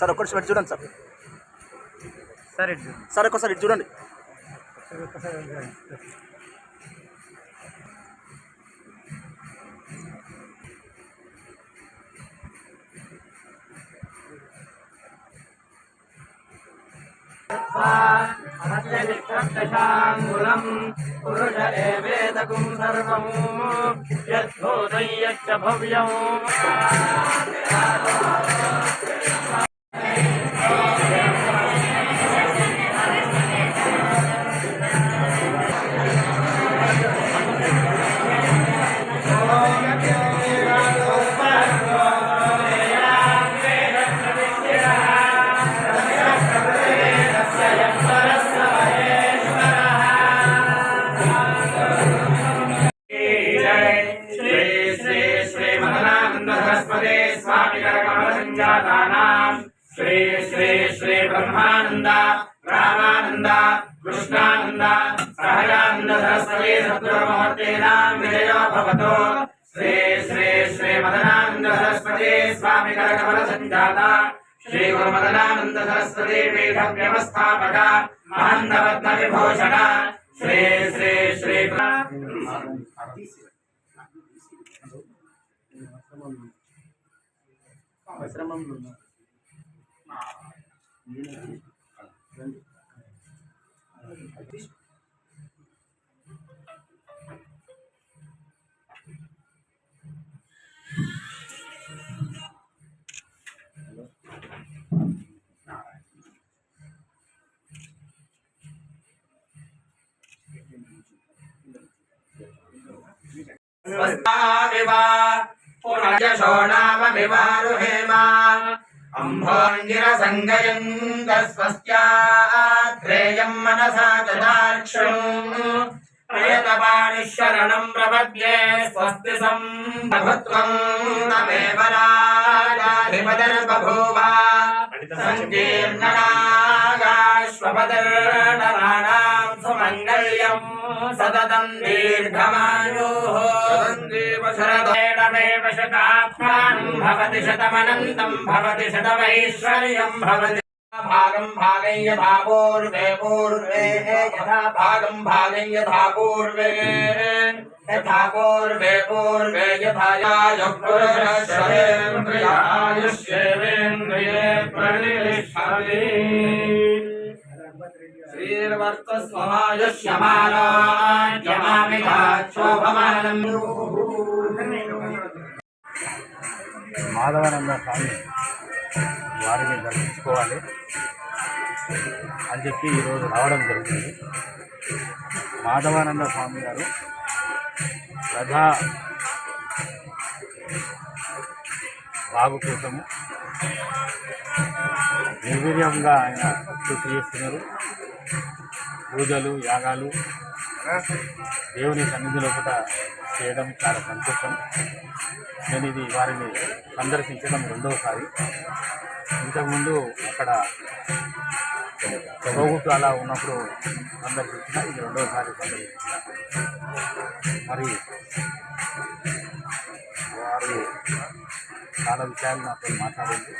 Sir ఒక్కటి ఇటు చూడండి సార్. సరే సార్ ఒక్కసారి ఇటు చూడండి. ఏవేదకం సర్వం యద్భూతం యచ్చ భవ్యం శ్రీ శ్రీ శ్రీ మదనానంద సరస్వతి స్వామి కరకమల సంజాతానాం శ్రీ శ్రీ శ్రీ బ్రహ్మానంద రామానంద కృష్ణానంద సహజానంద సరస్వతి సద్గురుమూర్తీనాం విజయో భవతు. శ్రీ శ్రీ శ్రీ మదనానంద సరస్వతి స్వామి కరకమల సంజాత శ్రీ గురు మదనానంద సరస్వతి పీఠ వ్యవస్థాపక మహంతవత్న విభూషణ శ్రీ శ్రీ శ్రీ స్వస్థావివ పునర్యశోణామమివారుహేమ सततम सततम् दीर्घमायोः। शरदेणमेव शतात्मानम् भवति शतमनन्तम् भवति शतमैश्वर्यम् भवति। भावोर्वे पूर्वे। यथा भागम् भागय्य भापूर्वे यथा पूर्वे पूर्वे यथा प्रणिष्ठति మాధవానంద స్వామి వారిని దర్శించుకోవాలి అని చెప్పి ఈరోజు రావడం జరిగింది. మాధవానంద స్వామి గారు ప్రజా బాగు కోసము నిర్వీర్యంగా ఆయన కృషి చేస్తున్నారు. పూజలు యాగాలు దేవుని సన్నిధిలో కూడా చేయడం చాలా సంతోషం. నేను ఇది వారిని సందర్శించడం రెండవసారి ఇంతకుముందు అక్కడ తొగగుట్టు అలా ఉన్నప్పుడు సందర్శించిన ఇది రెండవసారి సందర్శించిన. మరి వారు చాలా విషయాలు నాతో మాట్లాడింది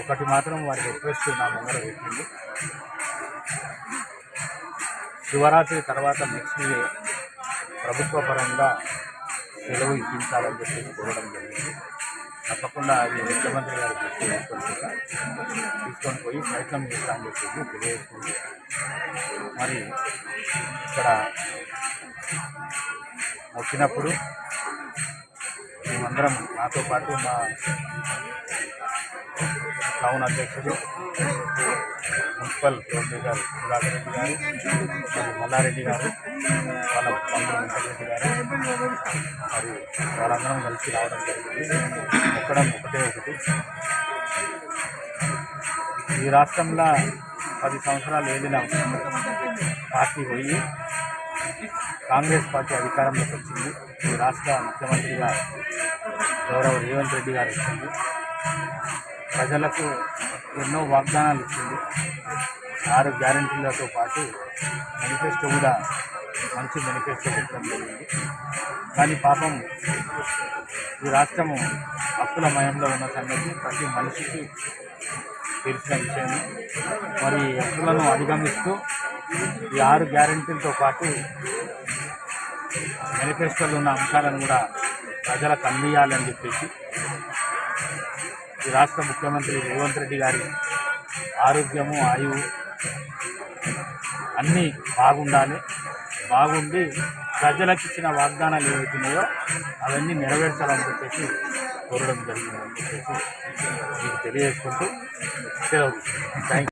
ఒకటి మాత్రం వారి రిక్వెస్ట్ నా ముందర పెట్టింది శివరాత్రి తర్వాత నెక్స్ట్ డే ప్రభుత్వ పరంగా సెలవు ఇప్పించాలని చెప్పి కోరడం జరిగింది. తప్పకుండా అది ముఖ్యమంత్రి గారు దృష్టి తీసుకొని తీసుకొని పోయి ప్రయత్నం చేస్తామని చెప్పి తెలియజేసుకుంది. మరి ఇక్కడ వచ్చినప్పుడు మేమందరం నాతో పాటు మా టౌన్ అధ్యక్షుడు మున్సిపల్ గారు సుధాకర్ రెడ్డి గారు మరియు మల్లారెడ్డి గారు వాళ్ళ తమ్ముడు వెంకటరెడ్డి గారు మరి వాళ్ళందరం కలిసి రావడం జరిగింది. ఒక్కడం ఒకటే ఒకటి. ఈ రాష్ట్రంలో పది సంవత్సరాలు ఏలిన పార్టీ పోయి కాంగ్రెస్ పార్టీ అధికారంలోకి వచ్చింది. ఈ రాష్ట్ర ముఖ్యమంత్రిగా గౌరవ రేవంత్ రెడ్డి గారు వచ్చింది. ప్రజలకు ఎన్నో వాగ్దానాలు ఇచ్చింది. ఆరు గ్యారంటీలతో పాటు మేనిఫెస్టో కూడా మంచి మేనిఫెస్టో పెట్టడం జరిగింది. కానీ పాపం ఈ రాష్ట్రము అప్పుల మయంలో ఉన్న సంగతి ప్రతి మనిషికి తెలిసిన విషయం మరి అప్పులను అధిగమిస్తూ ఈ ఆరు గ్యారెంటీలతో పాటు మేనిఫెస్టోలో ఉన్న అంశాలను కూడా ప్రజలకు అందియాలని చెప్పేసి ఈ రాష్ట్ర ముఖ్యమంత్రి రేవంత్ రెడ్డి గారి ఆరోగ్యము ఆయువు అన్నీ బాగుండాలి. బాగుండి ప్రజలకు ఇచ్చిన వాగ్దానాలు ఏవైతున్నాయో అవన్నీ నెరవేర్చాలని చెప్పేసి కోరడం జరిగిందని చెప్పేసి మీకు తెలియజేసుకుంటూ సెలవు. థ్యాంక్